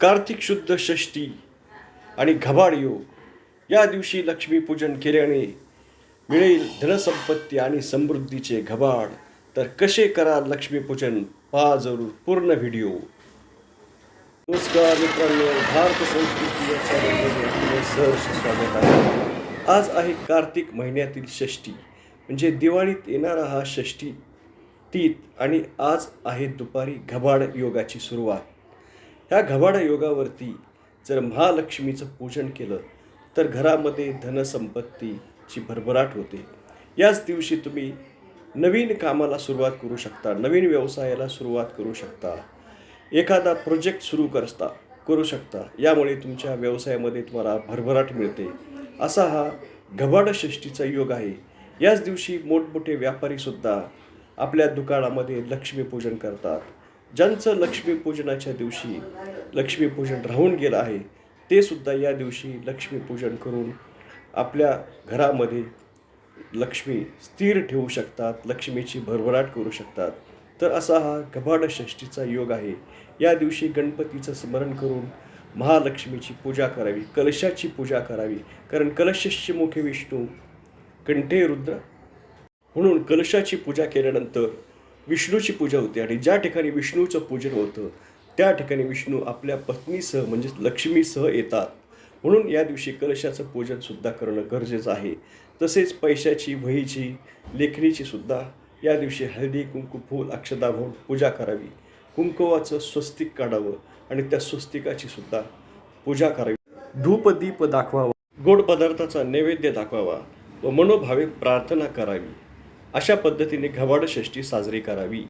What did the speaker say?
कार्तिक शुद्ध षष्टी आणि घबाड योग. या दिवशी लक्ष्मीपूजन केल्याने मिळेल धनसंपत्ती आणि समृद्धीचे घबाड. तर कसे करा लक्ष्मीपूजन पहा जरूर पूर्ण व्हिडिओ. नमस्कार मित्रांनो भारत संस्कृती या चॅनलमध्ये सहर्ष स्वागत आहे. आज आहे कार्तिक महिन्यातील षष्टी म्हणजे दिवाळीत येणारा हा षष्टी तीत आणि आज आहे दुपारी घबाड योगाची सुरुवात. ह्या घवाड योगावरती जर महालक्ष्मीचं पूजन केलं तर घरामध्ये धनसंपत्तीची भरभराट होते. याच दिवशी तुम्ही नवीन कामाला सुरुवात करू शकता नवीन व्यवसायाला सुरुवात करू शकता एखादा प्रोजेक्ट सुरू करता करू शकता. यामुळे तुमच्या व्यवसायामध्ये तुम्हाला भरभराट मिळते. असा हा घबाडषष्टीचा योग आहे. याच दिवशी मोठमोठे व्यापारीसुद्धा आपल्या दुकानामध्ये लक्ष्मीपूजन करतात. ज्यांचं लक्ष्मीपूजनाच्या दिवशी लक्ष्मीपूजन राहून गेलं आहे ते सुद्धा या दिवशी लक्ष्मीपूजन करून आपल्या घरामध्ये लक्ष्मी स्थिर ठेवू शकतात लक्ष्मीची भरभराट करू शकतात. तर असा हा गभाडषष्ठीचा योग आहे. या दिवशी गणपतीचं स्मरण करून महालक्ष्मीची पूजा करावी कलशाची पूजा करावी. कारण कलशस्य मुखे विष्णू कंठे रुद्र. म्हणून कलशाची पूजा केल्यानंतर विष्णूची पूजा होते आणि ज्या ठिकाणी विष्णूचं पूजन होतं त्या ठिकाणी विष्णू आपल्या पत्नीसह म्हणजेच लक्ष्मीसह येतात. म्हणून या दिवशी कलशाचं पूजनसुद्धा करणं गरजेचं आहे. तसेच पैशाची वहीची लेखणीची सुद्धा या दिवशी हळदी कुंकू फूल अक्षदा पूजा करावी. कुंकवाचं स्वस्तिक काढावं आणि त्या स्वस्तिकाची सुद्धा पूजा करावी. धूपदीप दाखवावा. गोड पदार्थाचा नैवेद्य दाखवावा व मनोभावे प्रार्थना करावी. अशा पद्धतीने घवाड षष्टी साजरी करावी.